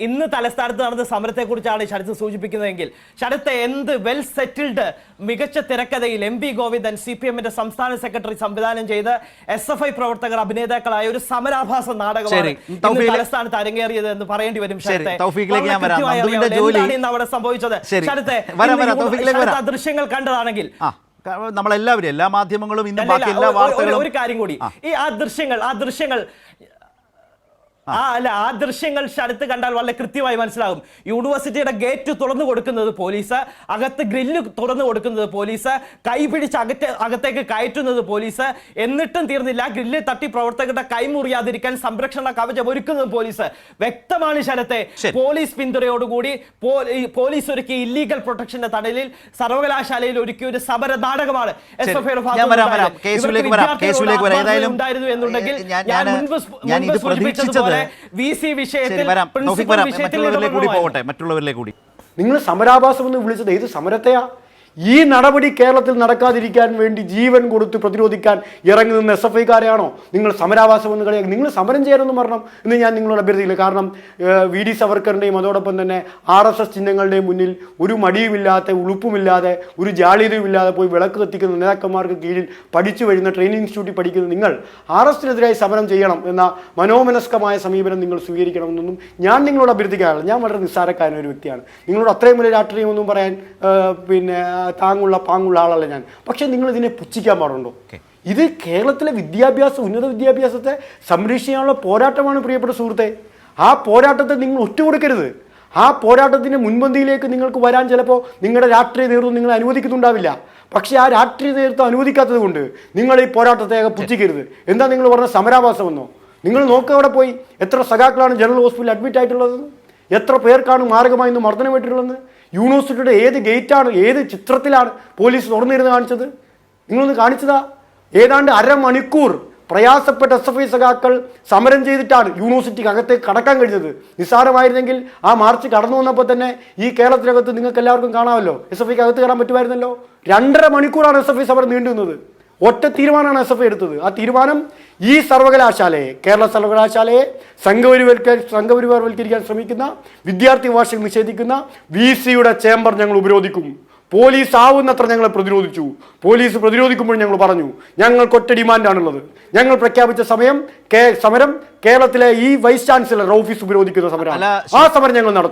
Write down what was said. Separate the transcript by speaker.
Speaker 1: ഇന്ന് തലസ്ഥാനത്ത് നടന്ന സമരത്തെ കുറിച്ചാണ് ശരത്ത് സൂചിപ്പിക്കുന്നതെങ്കിൽ. ശരത്ത് എന്ത് വെൽ സെറ്റിൽഡ് മികച്ച തിരക്കഥയിൽ M P Govindan C P എമ്മിന്റെ സംസ്ഥാന സെക്രട്ടറി സംവിധാനം ചെയ്ത് എസ് എഫ് ഐ പ്രവർത്തകർ അഭിനേതാക്കളായ ഒരു സമരാഭാസ നാടകമാണ് ഇന്ന് തലസ്ഥാനത്ത് അരങ്ങേറിയത് എന്ന് പറയേണ്ടി വരും എന്താണ് ഇന്ന് അവിടെ സംഭവിച്ചത്?
Speaker 2: ശരി.
Speaker 1: ശരത്തെ. ആ ദൃശ്യങ്ങൾ കണ്ടതാണെങ്കിൽ
Speaker 2: നമ്മളെല്ലാവരും എല്ലാ മാധ്യമങ്ങളും ഇന്ന് ബാക്കി എല്ലാ വാർത്തകളും
Speaker 1: ഒരു കാര്യം കൂടി. ഈ ആ ദൃശ്യങ്ങൾ ആ ദൃശ്യങ്ങൾ ആ അല്ല ആ ദൃശ്യങ്ങൾ ശരത്ത് കണ്ടാൽ വളരെ കൃത്യമായി മനസ്സിലാകും. യൂണിവേഴ്സിറ്റിയുടെ ഗേറ്റ് തുറന്നു കൊടുക്കുന്നത് പോലീസ് അകത്ത് ഗ്രില്ല് തുറന്നു കൊടുക്കുന്നത് പോലീസ് കൈ പിടിച്ച് അകറ്റ അകത്തേക്ക് കയറ്റുന്നത് പോലീസ് എന്നിട്ടും തീർന്നില്ല. ഗ്രില്ല് തട്ടി പ്രവർത്തകരുടെ കൈ മുറിയാതിരിക്കാൻ സംരക്ഷണ കവചം ഒരുക്കുന്നത് പോലീസ്. വ്യക്തമാണ് ശരത്തെ. പോലീസ് പിന്തുണയോടുകൂടി പോലീസ് ഒരുക്കിയ ഇല്ലീഗൽ പ്രൊട്ടക്ഷന്റെ തടലിൽ സർവകലാശാലയിൽ ഒരുക്കിയ ഒരു സമര നാടകമാണ് എസ്. എഫ് ഐയുടെ ഉണ്ടായിരുന്നു എന്നുണ്ടെങ്കിൽ
Speaker 2: ഞാൻ-
Speaker 1: മുൻപ്
Speaker 2: ഞാൻ മറ്റുള്ളവരിലേക്ക് കൂടി. പോകട്ടെ മറ്റുള്ളവരിലേക്ക് കൂടി.
Speaker 3: നിങ്ങൾ സമരാഭാസം എന്ന് വിളിച്ചത് ഏത് സമരത്തെയാ? ഈ നടപടി കേരളത്തിൽ നടക്കാതിരിക്കാൻ വേണ്ടി ജീവൻ കൊടുത്ത് പ്രതിരോധിക്കാൻ ഇറങ്ങി നിന്ന് എസ് എഫ് ഐക്കാരെയാണോ? നിങ്ങൾ സമരാവാസം എന്ന് കളിയാക്കി നിങ്ങൾ സമരം ചെയ്യാനൊന്നും മരണം എന്ന് ഞാൻ നിങ്ങളോട് അഭ്യർത്ഥിക്കില്ല കാരണം വി ഡി സവർക്കറിന്റെയും അതോടൊപ്പം തന്നെ ആർ എസ് എസ് ചിഹ്നങ്ങളുടെയും മുന്നിൽ ഒരു മടിയുമില്ലാതെ ഉളുപ്പുമില്ലാതെ ഒരു ജാളിതയുമില്ലാതെ പോയി വിളക്ക് കത്തിക്കുന്ന നേതാക്കന്മാർക്ക് കീഴിൽ പഠിച്ചു വരുന്ന ട്രെയിനിങ് ഇൻസ്റ്റിറ്റ്യൂട്ടിൽ പഠിക്കുന്ന നിങ്ങൾ ആർ എസ് എസിനെതിരായി സമരം ചെയ്യണം എന്ന മനോമനസ്കമായ സമീപനം നിങ്ങൾ സ്വീകരിക്കണമെന്നൊന്നും ഞാൻ നിങ്ങളോട് അഭ്യർത്ഥിക്കാറില്ല. ഞാൻ വളരെ നിസ്സാരക്കാരൻ ഒരു വ്യക്തിയാണ്. നിങ്ങളോട് അത്രയും വലിയ രാഷ്ട്രീയമൊന്നും പറയാൻ പിന്നെ താങ്ങുള്ള പാങ്ങുള്ള ആളല്ല ഞാൻ. പക്ഷേ നിങ്ങൾ ഇതിനെ പുച്ഛിക്കാൻ പാടുണ്ടോ? ഇത് കേരളത്തിലെ വിദ്യാഭ്യാസ ഉന്നത വിദ്യാഭ്യാസത്തെ സംരക്ഷിക്കാനുള്ള പോരാട്ടമാണ് പ്രിയപ്പെട്ട സുഹൃത്തെ. ആ പോരാട്ടത്തെ നിങ്ങൾ ഒറ്റുകൊടുക്കരുത്. ആ പോരാട്ടത്തിന്റെ മുൻപന്തിയിലേക്ക് നിങ്ങൾക്ക് വരാൻ ചിലപ്പോൾ നിങ്ങളുടെ രാഷ്ട്രീയ നേതൃത്വം നിങ്ങളെ അനുവദിക്കുന്നുണ്ടാവില്ല. പക്ഷേ ആ രാഷ്ട്രീയ നേതൃത്വം അനുവദിക്കാത്തത് കൊണ്ട് നിങ്ങൾ ഈ പോരാട്ടത്തെ പുച്ഛിക്കരുത്. എന്താ നിങ്ങൾ പറഞ്ഞ സമരാഭാസമെന്നോ? നിങ്ങൾ നോക്കുക അവിടെ പോയി. എത്ര സഖാക്കളാണ് ജനറൽ ഹോസ്പിറ്റലിൽ അഡ്മിറ്റ് ആയിട്ടുള്ളത് എത്ര പേർക്കാണ് മാർഗമായി ഇന്ന് മർദ്ദനമേറ്റിട്ടുള്ളത് യൂണിവേഴ്സിറ്റിയുടെ ഏത് ഗേറ്റാണ് ഏത് ചിത്രത്തിലാണ് പോലീസ് തുറന്നിരുന്ന് കാണിച്ചത്? നിങ്ങളൊന്ന് കാണിച്ചതാ. ഏതാണ്ട് അരമണിക്കൂർ പ്രയാസപ്പെട്ട എസ് എഫ് ഐ സഖാക്കൾ സമരം ചെയ്തിട്ടാണ് യൂണിവേഴ്സിറ്റിക്ക് അകത്തേക്ക് കടക്കാൻ കഴിഞ്ഞത്. നിസ്സാരമായിരുന്നെങ്കിൽ ആ മാർച്ച് കടന്നു വന്നപ്പോൾ തന്നെ ഈ കേരളത്തിനകത്ത് നിങ്ങൾക്ക് എല്ലാവർക്കും കാണാമല്ലോ എസ് എഫ് ഐക്ക് അകത്ത് കയറാൻ പറ്റുമായിരുന്നല്ലോ. രണ്ടര മണിക്കൂറാണ് എസ് എഫ് ഐ സമരം നീണ്ടുന്നത് ഒറ്റ തീരുമാനമാണ് എസ് എഫ് എടുത്തത്. ആ തീരുമാനം ഈ സർവകലാശാലയെ കേരള സർവകലാശാലയെ സംഘപരിവൽക്ക സംഘപരിവാർവൽക്കരിക്കാൻ ശ്രമിക്കുന്ന വിദ്യാർത്ഥി വാർഷികം നിഷേധിക്കുന്ന വി സിയുടെ ചേംബർ ഞങ്ങൾ ഉപരോധിക്കും. പോലീസ് ആവുന്നത്ര ഞങ്ങളെ പ്രതിരോധിച്ചു. പോലീസ് പ്രതിരോധിക്കുമ്പോൾ ഞങ്ങൾ പറഞ്ഞു ഞങ്ങൾക്ക് ഒറ്റ ഡിമാൻഡാണുള്ളത്. ഞങ്ങൾ പ്രഖ്യാപിച്ച സമയം കേ സമരം കേരളത്തിലെ ഈ വൈസ് ചാൻസലർ ഓഫീസ് ഉപരോധിക്കുന്ന സമരം ആ സമരം ഞങ്ങൾ നടത്തും.